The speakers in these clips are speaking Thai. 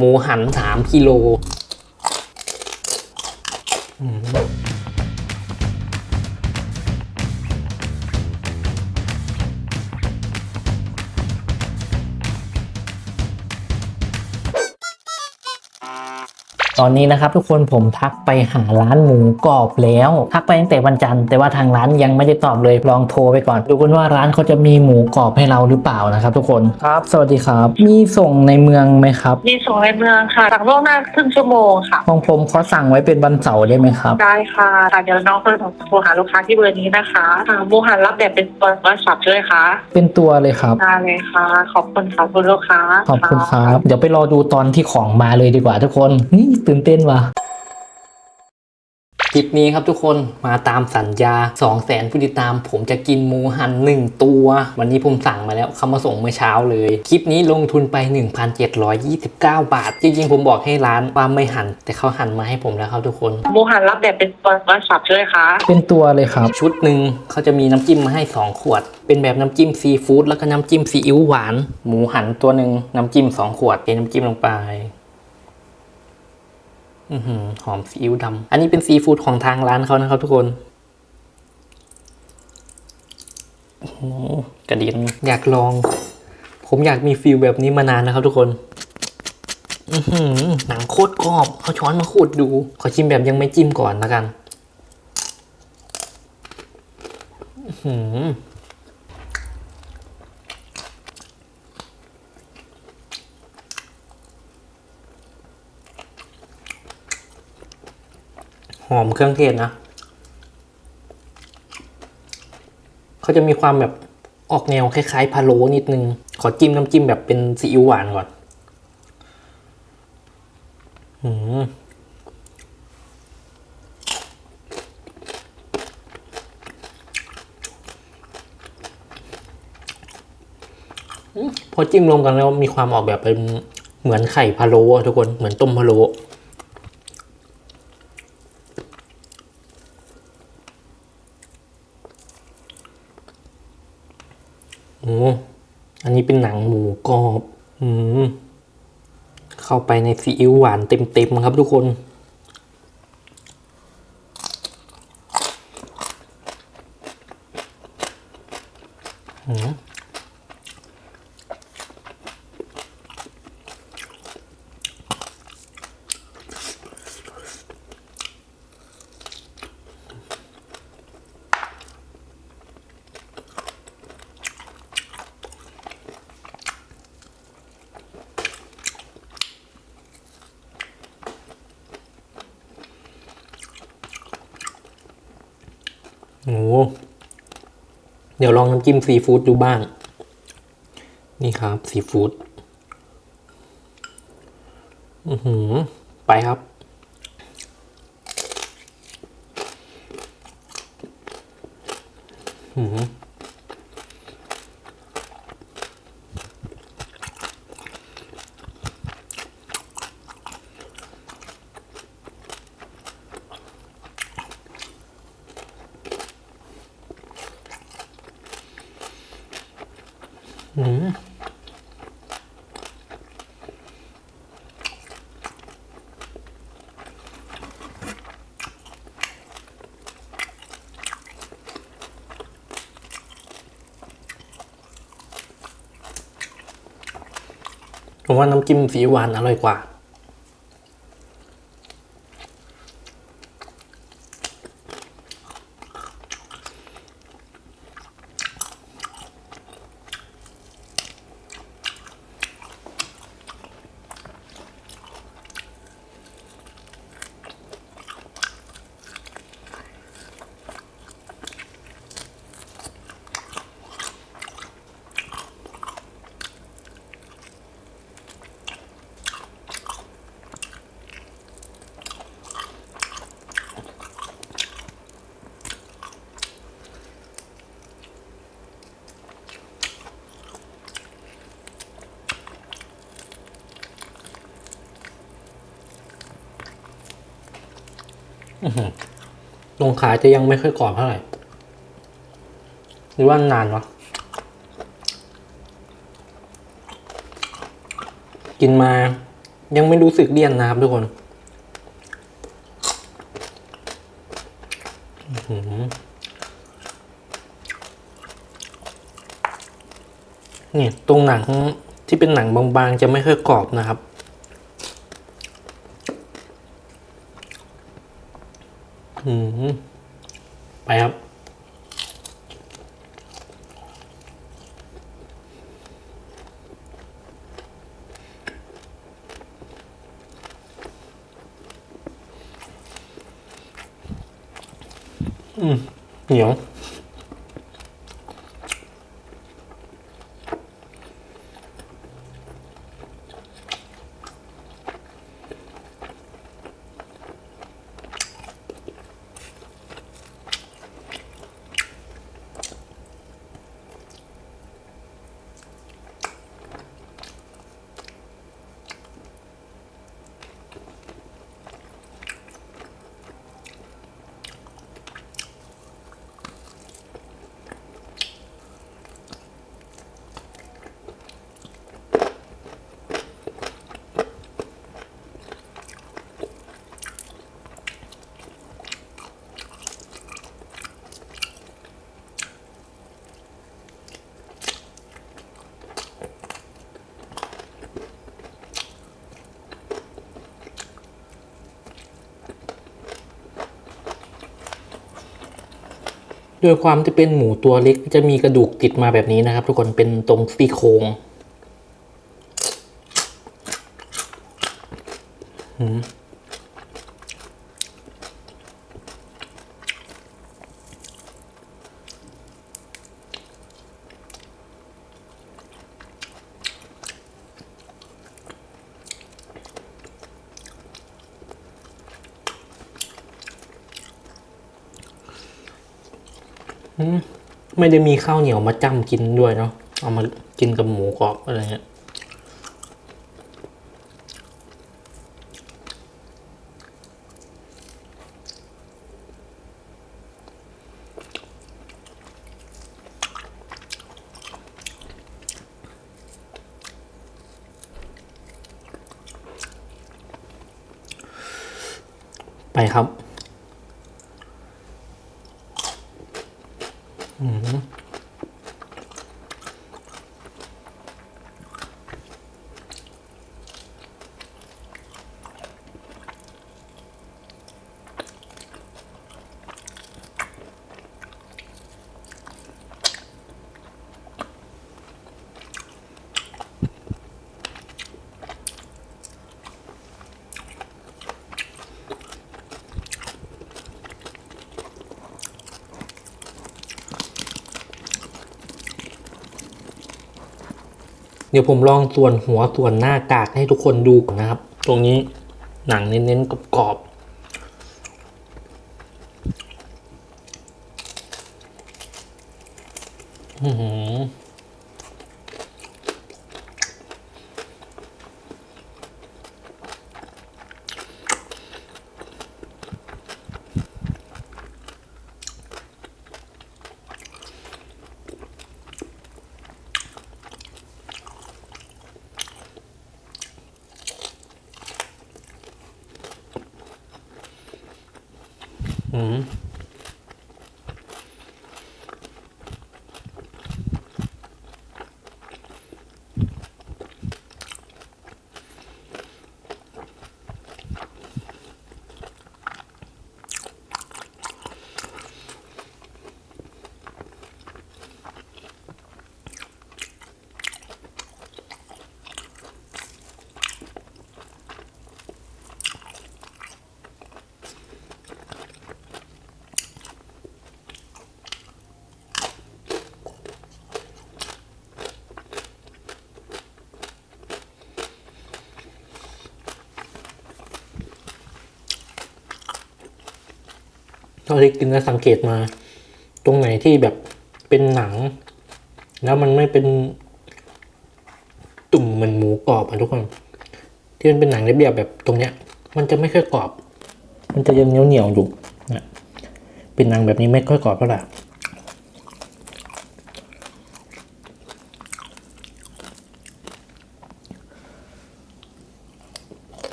หมูหันสามกิโล ตอนนี้นะครับทุกคนผมทักไปหาร้านหมูกรอบแล้ว ทักไปตั้งแต่วันจันทร์แต่ว่าทางร้านยังไม่ได้ตอบเลยลองโทรไปก่อน ดูกันว่าร้านเขาจะมีหมูกรอบให้เราหรือเปล่านะครับ ทุกคนครับ สวัสดีครับ มีส่งในเมืองไหมครับ มีส่งในเมืองค่ะสั่งล่วงหน้าครึ่งชั่วโมงค่ะของผมเขาสั่งไว้เป็นวันเสาร์ได้ไหมครับ ได้ค่ะค่ะเดี๋ยวน้องก็โทรหาลูกค้าที่เบอร์นี้นะคะอ่าหมูหันรับแบบเป็นตัววัสับใช่ไหมคะเป็นตัวเลยครับ ได้เลยค่ะ ขอบคุณค่ะคุณลูกค้าขอบคุณครับ เดี๋ยวไปรอดูตอนที่ของมาเลยดีกว่าทุกคนนี่ตื่นเต้นว่ะคลิปนี้ครับทุกคนมาตามสัญญา 2 0 0แสนผู้ติดตาม ผมจะกินหมูหัน 1 ตัว วันนี้ผมสั่งมาแล้วเขามาส่งเมื่อเช้าเลย คลิปนี้ลงทุนไป 1,729 บาท จริงๆ ผมบอกให้ร้านว่าไม่หัน แต่เขาหันมาให้ผมแล้วครับทุกคนหมูหันรับแบบเป็นตัววัสับใช่ไหมคะเป็นตัวเลยครับ ชุดหนึ่งเขาจะมีน้ำจิ้มมาให้ 2 ขวด เป็นแบบน้ำจิ้มซีฟู้ดแล้วก็น้ำจิ้มซีอิ๊วหวาน หมูหันตัวหนึ่งน้ำจิ้ม2 ขวดเทน้ำจิ้มลงไปอือ หือหอมซีอิ๊วดำอันนี้เป็นซีฟู้ดของทางร้านเขานะครับทุกคนโอ้กระเด็นอยากลอง ผมอยากมีฟิลแบบนี้มานานนะครับทุกคนอืหือหนังโคตรกรอบเอาช้อนมาขูดดู ขอชิมแบบยังไม่จิ้มก่อนแล้วกัน หอมเครื่องเทศนะ เขาจะมีความแบบออกแนวคล้ายๆพะโล้นิดนึง ขอจิ้มน้ำจิ้มแบบเป็นซีอิ๊วหวานก่อนอืมพอจิ้มรวมกันแล้วมีความออกแบบเป็นเหมือนไข่พะโล้อะทุกคนเหมือนต้มพะโล้โอ้อันนี้ เป็นหนังหมูกรอบอืมเข้าไปในซีอิ๊วหวานเต็มๆครับทุกคนอืม โอ้เดี๋ยวลองน้ำจิ้มซีฟู้ดดูบ้าง นี่ครับซีฟู้ดอือหือ ไปครับ อือหือม ผมว่าน้ำจิ้มสีหวานอร่อยกว่า ตรงขาจะยังไม่ค่อยกรอบเท่าไหร่ หรือว่านานวะกินมายังไม่รู้สึกเลี่ยนนะครับทุกคนนี่ตรงหนังที่เป็นหนังบางๆ จะไม่ค่อยกรอบนะครับ อืม ไปครับ อืมเหนียว โดยความที่เป็นหมูตัวเล็กจะมีกระดูกติดมาแบบนี้นะครับ ทุกคนเป็นตรงซี่โครง ไม่ได้มีข้าวเหนียวมาจ้ำกินด้วยเนาะเอามากินกับหมูกรอบอะไรเงี้ยไปครับ เดี๋ยวผมลองส่วนหัวส่วนหน้ากากให้ทุกคนดูก่อนนะครับ ตรงนี้หนังเน้นๆกรอบๆอื้อหือ อื เท่าที่กินแล้วสังเกตมา ตรงไหนที่แบบเป็นหนัง แล้วมันไม่เป็นตุ่มเหมือนหมูกรอบอะทุกคนที่มันเป็นหนังเรียบๆแบบตรงเนี้ย มันจะไม่ค่อยกรอบ มันจะยังเหนียวเหนียวๆอยู่นะเป็นหนังแบบนี้ไม่ค่อยกรอบเท่าไหร่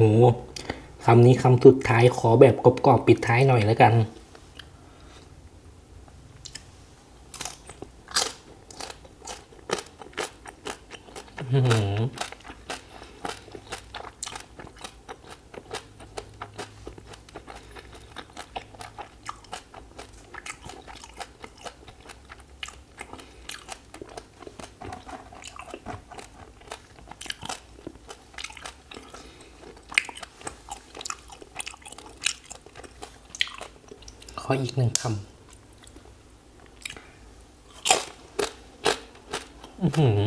โหคำนี้คำสุดท้ายขอแบบกรอบๆปิดท้ายหน่อยแล้วกัน อืม อออีกหนึ่งคำ อือหือ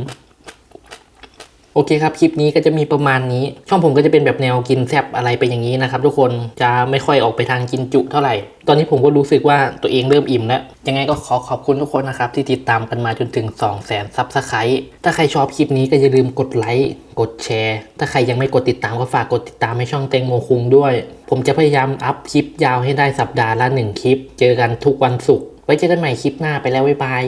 โอเคครับ คลิปนี้ก็จะมีประมาณนี้ ช่องผมก็จะเป็นแบบแนวกินแซบอะไรไปอย่างนี้นะครับทุกคนจะไม่ค่อยออกไปทางกินจุเท่าไหร่ ตอนนี้ผมก็รู้สึกว่าตัวเองเริ่มอิ่มแล้ว ยังไงก็ขอขอบคุณทุกคนนะครับ ที่ติดตามกันมาจนถึง 2 0 0 0 0 0ซับสไครต์ถ้าใครชอบคลิปนี้ก็อย่าลืมกดไลค์กดแชร์ ถ้าใครยังไม่กดติดตามก็ฝากกดติดตามให้ช่องเตงโมคุงด้วย ผมจะพยายามอัพคลิปยาวให้ได้สัปดาห์ละหนึ่งคลิป เจอกันทุกวันศุกร์ไว้เจอกันใหม่คลิปหน้าไปแล้วบ๊ายบาย